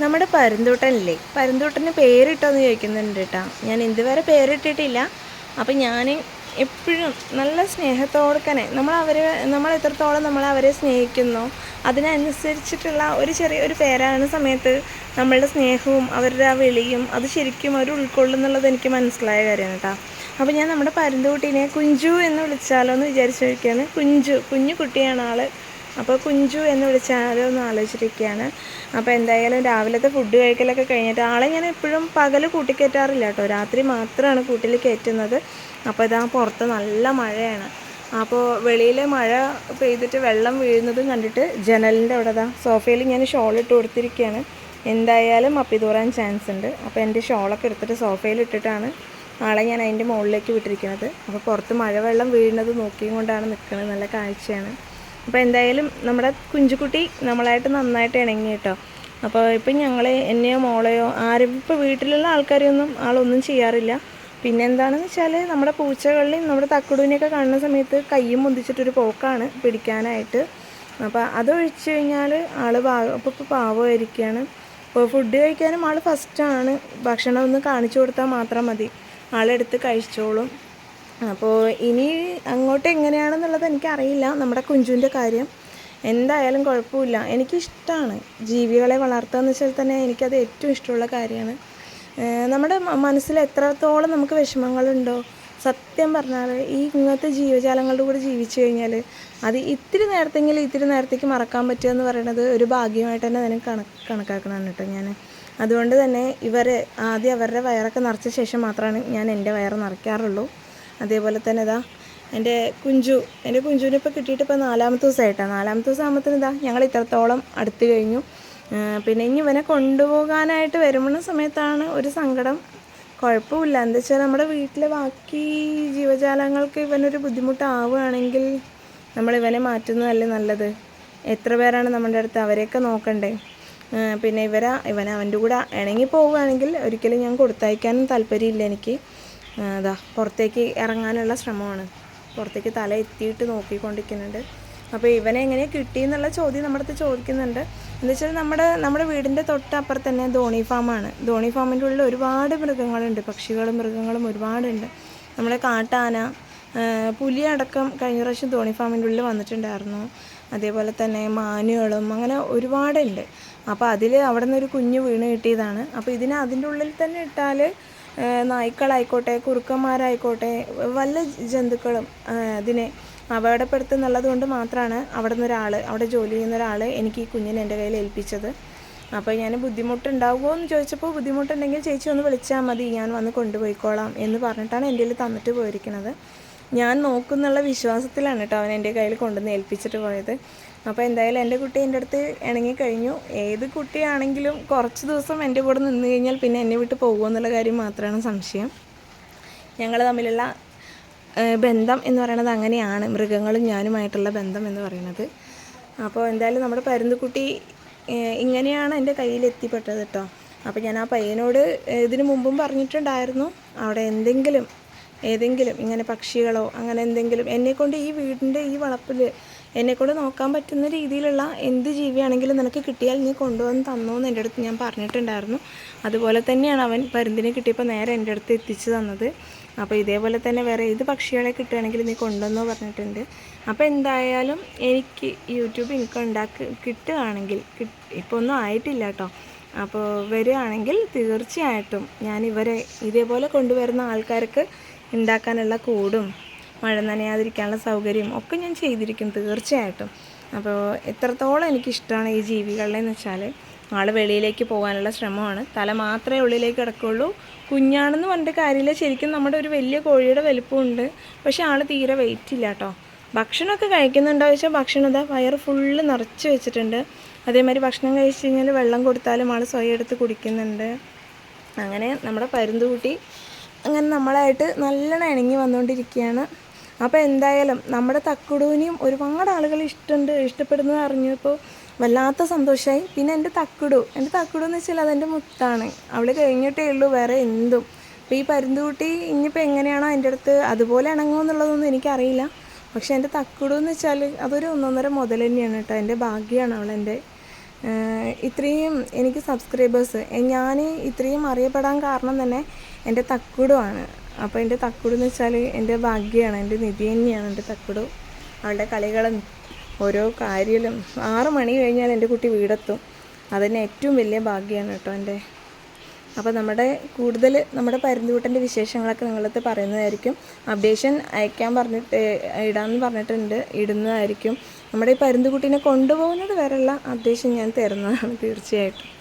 നമ്മുടെ പരുന്തൂട്ടനില്ലേ? പരുന്തൂട്ടന് പേരിട്ടോന്ന് ചോദിക്കുന്നുണ്ട് കേട്ടോ ഞാൻ ഇതുവരെ പേരിട്ടിട്ടില്ല. അപ്പം ഞാൻ എപ്പോഴും നല്ല സ്നേഹത്തോടെ തന്നെ നമ്മൾ അവരെ നമ്മൾ എത്രത്തോളം നമ്മൾ അവരെ സ്നേഹിക്കുന്നു അതിനനുസരിച്ചിട്ടുള്ള ഒരു ചെറിയ ഒരു പേരാണ് സമയത്ത് നമ്മളുടെ സ്നേഹവും അവരുടെ ആ വിളിയും അത് ശരിക്കും അവർ ഉൾക്കൊള്ളുന്നുള്ളത് എനിക്ക് മനസ്സിലായ കാര്യമാണ് കേട്ടോ അപ്പോൾ ഞാൻ നമ്മുടെ പരുന്തുകുട്ടീനെ കുഞ്ചു എന്ന് വിളിച്ചാലോ എന്ന് വിചാരിച്ചിരിക്കുകയാണ് കുഞ്ചു കുഞ്ഞു കുട്ടിയാണ് ആൾ അപ്പോൾ കുഞ്ചു എന്ന് വിളിച്ചാലോ എന്ന് ആലോചിച്ചിരിക്കുകയാണ് അപ്പോൾ എന്തായാലും രാവിലത്തെ ഫുഡ് കഴിക്കലൊക്കെ കഴിഞ്ഞിട്ട് ആളെ ഞാൻ എപ്പോഴും പകൽ കൂട്ടിക്കയറ്റാറില്ല കേട്ടോ രാത്രി മാത്രമാണ് കൂട്ടിൽ കയറ്റുന്നത് അപ്പോൾ ഇതാ പുറത്ത് നല്ല മഴയാണ്. അപ്പോൾ വെളിയിൽ മഴ പെയ്തിട്ട് വെള്ളം വീഴുന്നതും കണ്ടിട്ട് ജനലിന്റെ അവിടെ ഇതാ സോഫയിൽ ഞാൻ ഷോൾ ഇട്ട് കൊടുത്തിരിക്കുകയാണ് എന്തായാലും അപ്പിതൂറാൻ ചാൻസ് ഉണ്ട്. അപ്പോൾ എന്റെ ഷോളൊക്കെ എടുത്തിട്ട് സോഫയിൽ ഇട്ടിട്ടാണ് ആളെ ഞാൻ അതിന്റെ മുകളിലേക്ക് വിട്ടിരിക്കുന്നത്. അപ്പോൾ പുറത്ത് മഴവെള്ളം വീഴുന്നത് നോക്കിയും കൊണ്ടാണ് നിൽക്കുന്നത് നല്ല കാഴ്ചയാണ്. അപ്പോൾ എന്തായാലും നമ്മുടെ കുഞ്ചുകുട്ടി നമ്മളായിട്ട് നന്നായിട്ട് ഇണങ്ങി കേട്ടോ. അപ്പോൾ ഇപ്പം ഞങ്ങൾ എന്നെയോ മോളെയോ ആരും ഇപ്പോൾ വീട്ടിലുള്ള ആൾക്കാരെയൊന്നും ആളൊന്നും ചെയ്യാറില്ല. പിന്നെ എന്താണെന്ന് വെച്ചാൽ നമ്മുടെ പൂച്ചകളിൽ നമ്മുടെ തക്കുടുവിനെയൊക്കെ കാണുന്ന സമയത്ത് കയ്യും മുന്തിച്ചിട്ടൊരു പോക്കാണ് പിടിക്കാനായിട്ട്. അപ്പോൾ അതൊഴിച്ച് കഴിഞ്ഞാൽ ആൾ പാവ ഇപ്പോൾ ഇപ്പോൾ പാവമായിരിക്കുകയാണ് അപ്പോൾ ഫുഡ് കഴിക്കാനും ആൾ ഫസ്റ്റാണ് ഭക്ഷണം ഒന്ന് കാണിച്ചു കൊടുത്താൽ മാത്രം മതി. ആളെടുത്ത് കഴിച്ചോളും. അപ്പോൾ ഇനി അങ്ങോട്ട് എങ്ങനെയാണെന്നുള്ളത് എനിക്കറിയില്ല. നമ്മുടെ കുഞ്ചുവിന്റെ കാര്യം. എന്തായാലും കുഴപ്പമില്ല. എനിക്കിഷ്ടമാണ് ജീവികളെ വളർത്തുക എന്ന് വെച്ചാൽ തന്നെ എനിക്കത് ഏറ്റവും ഇഷ്ടമുള്ള കാര്യമാണ്. നമ്മുടെ മനസ്സിൽ എത്രത്തോളം നമുക്ക് വിഷമങ്ങളുണ്ടോ. സത്യം പറഞ്ഞാൽ ഈ ഇങ്ങനത്തെ ജീവജാലങ്ങളുടെ കൂടെ ജീവിച്ചു കഴിഞ്ഞാൽ അത് ഇത്തിരി നേരത്തെങ്കിലും ഇത്തിരി നേരത്തേക്ക് മറക്കാൻ പറ്റുക എന്ന് പറയുന്നത് ഒരു ഭാഗ്യമായിട്ട് തന്നെ അതിനെ കണക്ക് കണക്കാക്കണം കേട്ടോ ഞാൻ. അതുകൊണ്ട് തന്നെ ഇവർ ആദ്യം അവരുടെ വയറൊക്കെ നിറച്ച ശേഷം മാത്രമാണ് ഞാൻ എന്റെ വയറ് നിറയ്ക്കാറുള്ളൂ. അതേപോലെ തന്നെ ഇതാ എന്റെ കുഞ്ചു എന്റെ കുഞ്ചുവിനെ ഇപ്പോൾ കിട്ടിയിട്ട് ഇപ്പോൾ നാലാമത്തെ ദിവസമായിട്ടാണ് നാലാമത്തെ ദിവസം ആകുമ്പോഴത്തേന് ഇതാ ഞങ്ങൾ ഇത്രത്തോളം അടുത്ത് കഴിഞ്ഞു. പിന്നെ ഇനി ഇവനെ കൊണ്ടുപോകാനായിട്ട് വരുമ്പോൾ സമയത്താണ് ഒരു സങ്കടം. കുഴപ്പമില്ല. എന്താ വെച്ചാൽ നമ്മുടെ വീട്ടിലെ ബാക്കി ജീവജാലങ്ങൾക്ക് ഇവനൊരു ബുദ്ധിമുട്ടാവുകയാണെങ്കിൽ നമ്മൾ ഇവനെ മാറ്റുന്നതല്ലേ നല്ലത്. എത്ര പേരാണ് നമ്മുടെ അടുത്ത് അവരെയൊക്കെ നോക്കണ്ടേ? പിന്നെ ഇവരാ ഇവൻ കൂടെ ഇണങ്ങി പോവുകയാണെങ്കിൽ ഒരിക്കലും ഞാൻ കൊടുത്തയക്കാനും താല്പര്യമില്ല എനിക്ക്. അതാ പുറത്തേക്ക് ഇറങ്ങാനുള്ള ശ്രമമാണ്. പുറത്തേക്ക് തല എത്തിയിട്ട് നോക്കിക്കൊണ്ടിരിക്കുന്നുണ്ട്. അപ്പോൾ ഇവനെ എങ്ങനെ കിട്ടി എന്നുള്ള ചോദ്യം നമ്മുടെ അടുത്ത് ചോദിക്കുന്നുണ്ട്. എന്ന് വെച്ചാൽ നമ്മുടെ നമ്മുടെ വീടിന്റെ തൊട്ടപ്പുറത്ത് തന്നെ ധോണി ഫാമാണ് ധോണി ഫാമിന്റെ ഉള്ളിൽ ഒരുപാട് മൃഗങ്ങളുണ്ട്. പക്ഷികളും മൃഗങ്ങളും ഒരുപാടുണ്ട്. നമ്മുടെ കാട്ടാന പുലി അടക്കം കഴിഞ്ഞ പ്രാവശ്യം ധോണി ഫാമിന്റെ ഉള്ളിൽ വന്നിട്ടുണ്ടായിരുന്നു. അതേപോലെ തന്നെ മാനുകളും അങ്ങനെ ഒരുപാടുണ്ട്. അപ്പോൾ അതിൽ അവിടെ നിന്നൊരു കുഞ്ഞ് വീണ് കിട്ടിയതാണ്. അപ്പോൾ ഇതിനെ അതിന്റെ ഉള്ളിൽ തന്നെ ഇട്ടാൽ നായ്ക്കളായിക്കോട്ടെ കുറുക്കന്മാരായിക്കോട്ടെ വല്ല ജന്തുക്കളും ഇതിനെ അപകടപ്പെടുത്തുന്നുള്ളത് കൊണ്ട് മാത്രമാണ് അവിടെ നിന്ന് ഒരാൾ അവിടെ ജോലി ചെയ്യുന്ന ഒരാൾ എനിക്ക് ഈ കുഞ്ഞിനെ എന്റെ കയ്യിൽ ഏൽപ്പിച്ചത്. അപ്പോൾ ഞാൻ ബുദ്ധിമുട്ടുണ്ടാവുമോ എന്ന് ചോദിച്ചപ്പോൾ ബുദ്ധിമുട്ടുണ്ടെങ്കിൽ ചേച്ചി ഒന്ന് വിളിച്ചാൽ മതി ഞാൻ വന്ന് കൊണ്ടുപോയിക്കോളാം എന്ന് പറഞ്ഞിട്ടാണ് എന്റെ തന്നിട്ട് പോയിരിക്കുന്നത്. ഞാൻ നോക്കുന്നുള്ള വിശ്വാസത്തിലാണ് കേട്ടോ അവൻ എന്റെ കയ്യിൽ കൊണ്ടുവന്ന് ഏൽപ്പിച്ചിട്ട് പോയത്. അപ്പോൾ എന്തായാലും എന്റെ കുട്ടി എന്റെ അടുത്ത് ഇണങ്ങി കഴിഞ്ഞു. ഏത് കുട്ടിയാണെങ്കിലും കുറച്ച് ദിവസം എന്റെ കൂടെ നിന്ന് കഴിഞ്ഞാൽ പിന്നെ എന്നെ വിട്ട് പോകുമോ എന്നുള്ള കാര്യം മാത്രമാണ് സംശയം. ഞങ്ങൾ തമ്മിലുള്ള ബന്ധം എന്ന് പറയുന്നത് അങ്ങനെയാണ്. മൃഗങ്ങളും ഞാനുമായിട്ടുള്ള ബന്ധം എന്ന് പറയുന്നത്. അപ്പോൾ എന്തായാലും നമ്മുടെ പരുന്തുക്കുട്ടി കുട്ടി ഇങ്ങനെയാണ് എന്റെ കയ്യിൽ എത്തിപ്പെട്ടത് കേട്ടോ അപ്പോൾ ഞാൻ ആ പയ്യനോട് ഇതിനു മുമ്പും പറഞ്ഞിട്ടുണ്ടായിരുന്നു. അവിടെ എന്തെങ്കിലും ഏതെങ്കിലും ഇങ്ങനെ പക്ഷികളോ അങ്ങനെ എന്തെങ്കിലും എന്നെക്കൊണ്ട് ഈ വീടിന്റെ ഈ വളപ്പിൽ എന്നെക്കൊണ്ട് നോക്കാൻ പറ്റുന്ന രീതിയിലുള്ള എന്ത് ജീവിയാണെങ്കിലും നിനക്ക് കിട്ടിയാൽ നീ കൊണ്ടുവന്ന് തന്നോ എന്ന് എന്റെ അടുത്ത് ഞാൻ പറഞ്ഞിട്ടുണ്ടായിരുന്നു. അതുപോലെ തന്നെയാണ് അവൻ പരുന്തിനെ കിട്ടിയപ്പോൾ നേരെ എന്റെ അടുത്ത് എത്തിച്ചു തന്നത്. അപ്പോൾ ഇതേപോലെ തന്നെ വേറെ ഏത് പക്ഷികളെ കിട്ടുകയാണെങ്കിൽ നീ കൊണ്ടുവന്നോ പറഞ്ഞിട്ടുണ്ട്. അപ്പോൾ എന്തായാലും എനിക്ക് യൂട്യൂബ് ഇൻകം ഉണ്ടാക്കി കിട്ടുകയാണെങ്കിൽ ഇപ്പോൾ ഒന്നും ആയിട്ടില്ല കേട്ടോ. അപ്പോൾ വരികയാണെങ്കിൽ തീർച്ചയായിട്ടും ഞാൻ ഇവരെ ഇതേപോലെ കൊണ്ടുവരുന്ന ആൾക്കാർക്ക് ഉണ്ടാക്കാനുള്ള കൂടും മഴ നനയാതിരിക്കാനുള്ള സൗകര്യം ഒക്കെ ഞാൻ ചെയ്തിരിക്കും തീർച്ചയായിട്ടും. അപ്പോൾ എത്രത്തോളം എനിക്കിഷ്ടമാണ് ഈ ജീവികളെ എന്ന് വെച്ചാൽ ആൾ വെളിയിലേക്ക് പോകാനുള്ള ശ്രമമാണ്. തല മാത്രമേ ഉള്ളിലേക്ക് കിടക്കുള്ളൂ. കുഞ്ഞാണെന്ന് പറഞ്ഞിട്ട് കാര്യമില്ല. ശരിക്കും നമ്മുടെ ഒരു വലിയ കോഴിയുടെ വലിപ്പമുണ്ട്. പക്ഷേ ആൾ തീരെ വെയിറ്റ് ഇല്ല കേട്ടോ. ഭക്ഷണമൊക്കെ കഴിക്കുന്നുണ്ടോ വെച്ചാൽ ഭക്ഷണം ഇതാ വയറ് ഫുള്ള് നിറച്ച് വെച്ചിട്ടുണ്ട്. അതേമാതിരി ഭക്ഷണം കഴിച്ച് കഴിഞ്ഞാൽ വെള്ളം കൊടുത്താലും ആൾ സ്വയം എടുത്ത് കുടിക്കുന്നുണ്ട്. അങ്ങനെ നമ്മുടെ പരുന്തുകുട്ടി അങ്ങനെ നമ്മളായിട്ട് നല്ലോണം ഇണങ്ങി വന്നുകൊണ്ടിരിക്കുകയാണ് അപ്പോൾ എന്തായാലും നമ്മുടെ തക്കുടുവിനെയും ഒരുപാട് ആളുകൾ ഇഷ്ടമുണ്ട് ഇഷ്ടപ്പെടുന്നത് അറിഞ്ഞപ്പോൾ വല്ലാത്ത സന്തോഷമായി പിന്നെ എന്റെ തക്കുടു എന്റെ തക്കുടു എന്ന് വെച്ചാൽ അതെന്റെ മുത്താണ്. അവൾ കഴിഞ്ഞിട്ടേ ഉള്ളൂ വേറെ എന്തും. അപ്പോൾ ഈ പരുന്തുകുട്ടി ഇനിയിപ്പോൾ എങ്ങനെയാണോ എന്റെ അടുത്ത് അതുപോലെ ഇണങ്ങുമോ എന്നുള്ളതൊന്നും എനിക്കറിയില്ല. പക്ഷേ എന്റെ തക്കുടു എന്ന് വെച്ചാൽ അതൊരു ഒന്നൊന്നര മുതൽ തന്നെയാണ് കേട്ടോ എന്റെ ഭാഗ്യമാണ് അവളെന്റെ ഇത്രയും എനിക്ക് സബ്സ്ക്രൈബേഴ്സ് ഞാൻ ഇത്രയും അറിയപ്പെടാൻ കാരണം തന്നെ എന്റെ തക്കുടുമാണ് അപ്പോൾ എന്റെ തക്കുടു എന്ന് വെച്ചാൽ എന്റെ ഭാഗ്യമാണ് എന്റെ നിധി തന്നെയാണ് എന്റെ തക്കുടു. അവളുടെ കളികളും ഓരോ കാര്യങ്ങളും ആറ് മണി കഴിഞ്ഞാൽ എന്റെ കുട്ടി വീടെത്തും. അതന്നെ ഏറ്റവും വലിയ ഭാഗ്യമാണ് കേട്ടോ എന്റെ. അപ്പോൾ നമ്മുടെ കൂടുതൽ നമ്മുടെ പരുന്തുകൂട്ടന്റെ വിശേഷങ്ങളൊക്കെ നിങ്ങളടുത്ത് പറയുന്നതായിരിക്കും. അപ്ഡേഷൻ അയക്കാൻ പറഞ്ഞിട്ട് ഇടാമെന്ന് പറഞ്ഞിട്ടുണ്ട് ഇടുന്നതായിരിക്കും. നമ്മുടെ ഈ പരുന്തുകുട്ടീനെ കൊണ്ടുപോകുന്നത് വരെയുള്ള അപ്ഡേഷൻ ഞാൻ തരുന്നതാണ് തീർച്ചയായിട്ടും.